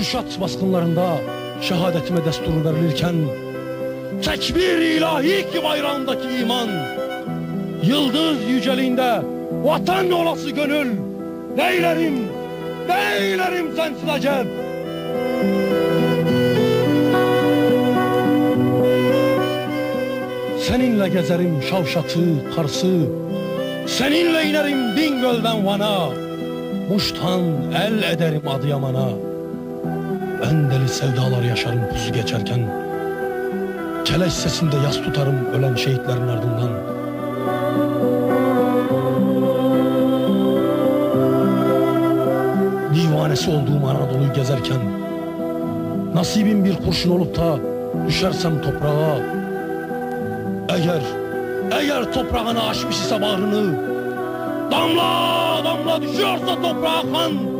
Kürşat baskınlarında şehadetime destur verilirken Tekbir ilahi ki bayrağındaki iman? Yıldız yüceliğinde vatan olası gönül Neylerim, neylerim sensiz acep Seninle gezerim Şavşat'ı, Kars'ı Seninle inerim Bingöl'den Van'a. Muş'tan el ederim Adıyaman'a Ben deli sevdalar yaşarım pusu geçerken. Keleş sesinde yas tutarım ölen şehitlerin ardından. Divanesi olduğum Anadolu'yu gezerken Nasibim bir kurşun olup da düşersem toprağa. Eğer, eğer toprağını aşmış ise bağrını Damla damla düşüyorsa toprağa kan